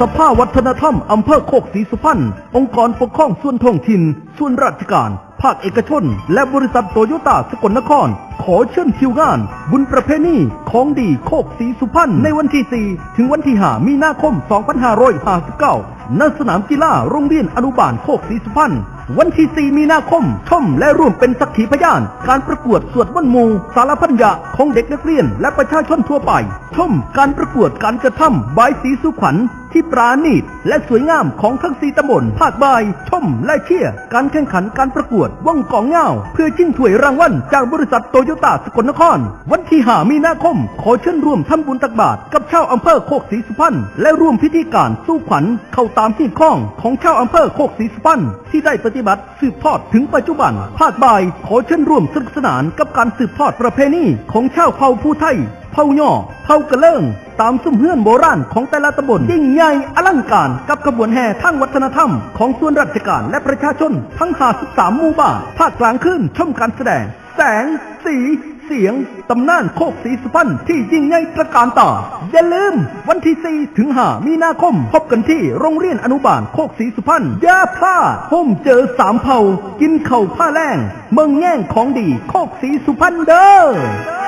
สภาวัฒนธรรมอำเภอโคกศรีสุพรรณองค์กรปกครองส่วนท้องถิ่น ส่วนราชการ ภาคเอกชน และบริษัทโตโยต้าสกลนคร ขอเชิญคิวงาน บุญประเพณีของดีโคกศรีสุพรรณในวันที่ 4 ถึงวันที่ 5 มีนาคม 2559ณสนามกีฬาโรงเรียนอนุบาลโคกศรีสุพรรณวันที่ 4 มีนาคม ชมและร่วมเป็นสักขีพยาน การประกวดสวดมนต์มู สารพันยะของเด็กนักเรียน และประชาชนทั่วไป ชมการประกวดการกระทำบายสีสุขวัญ ที่ปราณีตและสวยงามของทั้งสีตำบลภาคบายชมและเชียร์การแข่งขันการประกวดว่องกองเงาเพื่อชิงถ้วยรางวัลจากบริษัทโตโยต้าสกลนคร วันที่5มีนาคม ขอเชิญร่วมทำบุญตักบาตรกับชาวอำเภอโคกศรีสุพรรณและร่วมพิธีการสู้ขวัญเข้าตามที่ข้องของชาวอำเภอโคกศรีสุพรรณที่ได้ปฏิบัติสืบทอดถึงปัจจุบัน ภาคบ่ายขอเชิญร่วมสนุกสนานกับการสืบทอดประเพณีของชาวเผ่าผู้ไทยเผ่าย่อ ผ่ากระเลิงตามซุ้มเฮือนโบราณของแต่ละตำบลยิ่งใหญ่อลังการกับขบวนแห่ทางวัฒนธรรม ของส่วนราชการและประชาชน ทั้ง 53 หมู่บ้านภาคกลางขึ้นชมการแสดง แสง สีเสียง ตำนานโคกสีสุพรรณที่ยิ่งใหญ่ตระการตาออย่าลืม วันที่ 4 ถึง 5 มีนาคม พบกันที่โรงเรียนอนุบาลโคกสีสุพรรณอย่าพลาดห่มเจอสามเผ่ากินเข่าผ้าแรงเมืองแง่งของดีโคกสีสุพรรณเด้อ